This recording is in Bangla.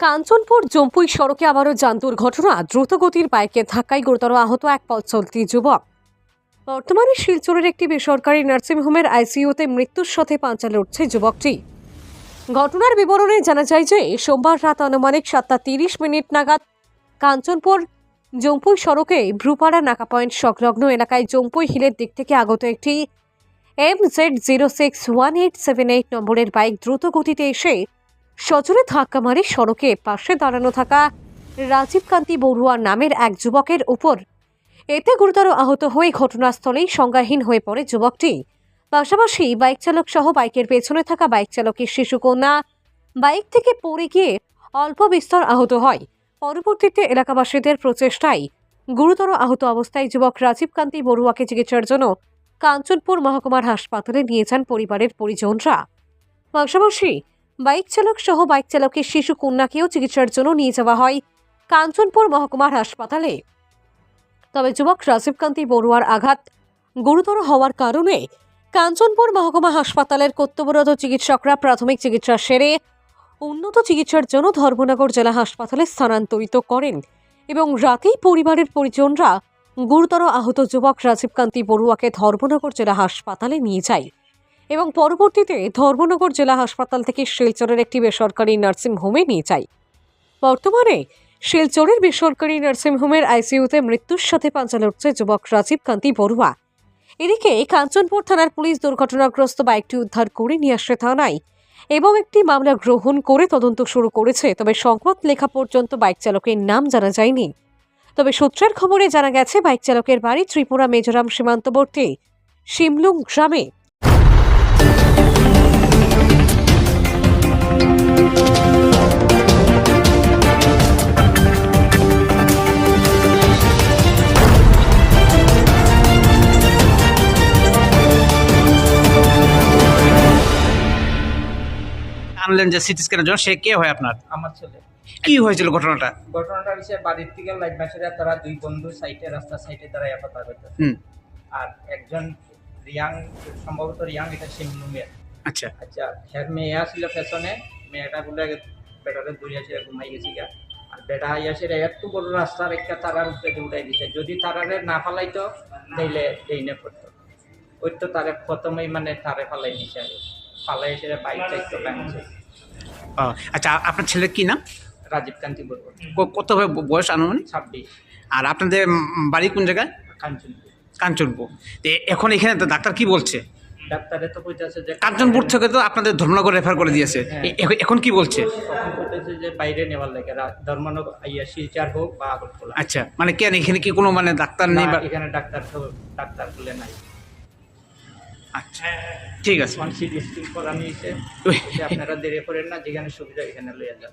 কাঞ্চনপুর জম্পুই সড়কে আবারও যান দুর্ঘটনা। দ্রুতগতির বাইকের ধাক্কায় গুরুতর আহত এক পথ চলতি যুবক। বর্তমানে শিলচরের একটি বেসরকারি নার্সিংহোমের আইসিইউতে মৃত্যুর সাথে পাঞ্চালে উঠছে যুবকটি। ঘটনার বিবরণে জানা যায় যে সোমবার রাত আনুমানিক সাতটা তিরিশ মিনিট নাগাদ কাঞ্চনপুর জম্পুই সড়কে ব্রুপাড়া নাকা পয়েন্ট সংলগ্ন এলাকায় জম্পুই হিলের দিক থেকে আগত একটি M Z zero six one eight seven eight নম্বরের বাইক দ্রুত গতিতে এসে সজোরে ধাক্কা মারে সড়কে পাশে দাঁড়ানো থাকা রাজীব কান্তি বড়ুয়া নামের এক যুবকের উপর। এতে গুরুতর আহত হয়ে ঘটনাস্থলেই সংজ্ঞাহীন হয়ে পড়ে যুবকটি। পাশাপাশি বাইক চালক সহ বাইকের পেছনে থাকা বাইক চালকের শিশুকন্যা বাইক থেকে পড়ে গিয়ে অল্প বিস্তর আহত হয়। পরবর্তীতে এলাকাবাসীদের প্রচেষ্টায় গুরুতর আহত অবস্থায় যুবক রাজীব কান্তি বড়ুয়াকে চিকিৎসার জন্য কাঞ্চনপুর মহকুমার হাসপাতালে নিয়ে যান পরিবারের পরিজনরা। পাশাপাশি বাইক চালক সহ বাইক চালকের শিশু কন্যাকেও চিকিৎসার জন্য নিয়ে যাওয়া হয় কাঞ্চনপুর মহকুমার হাসপাতালে। তবে যুবক রাজীব কান্তি বড়ুয়ার আঘাত গুরুতর হওয়ার কারণে কাঞ্চনপুর মহকুমা হাসপাতালের কর্তব্যরত চিকিৎসকরা প্রাথমিক চিকিৎসা সেরে উন্নত চিকিৎসার জন্য ধর্মনগর জেলা হাসপাতালে স্থানান্তরিত করেন এবং রাতেই পরিবারের পরিজনরা গুরুতর আহত যুবক রাজীব কান্তি বড়ুয়াকে ধর্মনগর জেলা হাসপাতালে নিয়ে যায় এবং পরবর্তীতে ধর্মনগর জেলা হাসপাতাল থেকে শিলচরের একটি বেসরকারি নার্সিংহোমে নিয়ে যায়। বর্তমানে শিলচরের বেসরকারি নার্সিংহোমের আইসিইউতে মৃত্যুর সাথে পাঞ্চাল উঠছে যুবক রাজীব কান্তি বড়ুয়া। এদিকে কাঞ্চনপুর থানার পুলিশ দুর্ঘটনাগ্রস্ত বাইকটি উদ্ধার করে নিয়ে আসে থানায় এবং একটি মামলা গ্রহণ করে তদন্ত শুরু করেছে, তবে সংবাদ লেখা পর্যন্ত বাইক চালকের নাম জানা যায়নি। তবে সূত্রের খবরে জানা গেছে, বাইক চালকের বাড়ি ত্রিপুরা মেজোরাম সীমান্তবর্তী শিমলুং গ্রামে আনলেন যে সিটি স্ক্যানের জন্য সে কে হয় আপনার? আমার ছেলে। কি হয়েছিল ঘটনাটা? ঘটনাটা হচ্ছে বাড়ির থেকে লাইট মাসেরা তারা দুই বন্ধু সাইডে রাস্তা সাইডে দাঁড়ায় কথা হইতেছে আর একজন রিয়াং সম্ভবত রিয়াং এটা সিমলুঙ্গের আচ্ছা। আচ্ছা হ্যার মেয়ে আসছিল পেছনে মেয়েটা বলে বেটারে দূরিয়াছে ঘুমাই গেছি গা। আর বেটা আইয়াছে একটু বড় রাস্তার একটা তারার উপরে উঠাই দিছে। যদি তারারে না ফালাইতো তাইলে দেইনে পড়তো। ওই তো তারে প্রথমেই মানে তারে ফালাই আর ফালাই এসে বাইক চাইতো ব্যাংছে ও, আচ্ছা আপনার ছেলের কি নাম? রাজীব কান্তি ক- কত হবে বয়স আনুমানিক? ছাব্বিশ। আর আপনাদের বাড়ি কোন জায়গায়? কাঞ্চনপুর। কাঞ্চনপুর। তো এখন এখানে তো ডাক্তার কি বলছে? ডাক্তারে তো কইতাছে যে কাঞ্চনপুর থেকে তো আপনাদের ধর্মনগর রেফার করে দিয়েছে। হ্যাঁ। এখন- কি বলছে? কইতেছে যে বাইরে নেওয়ার লাগে ধর্মনগর ইয়া শিলচার হোক বা আগরতলা। আচ্ছা মানে কেন এখানে কি কোনো মানে ডাক্তার নেই বা এখানে ডাক্তার ডাক্তার বলে নাই। আচ্ছা। ঠিক আছে। আপনারা দেরি করেন না যেখানে সুবিধা এখানে লইয়া যান।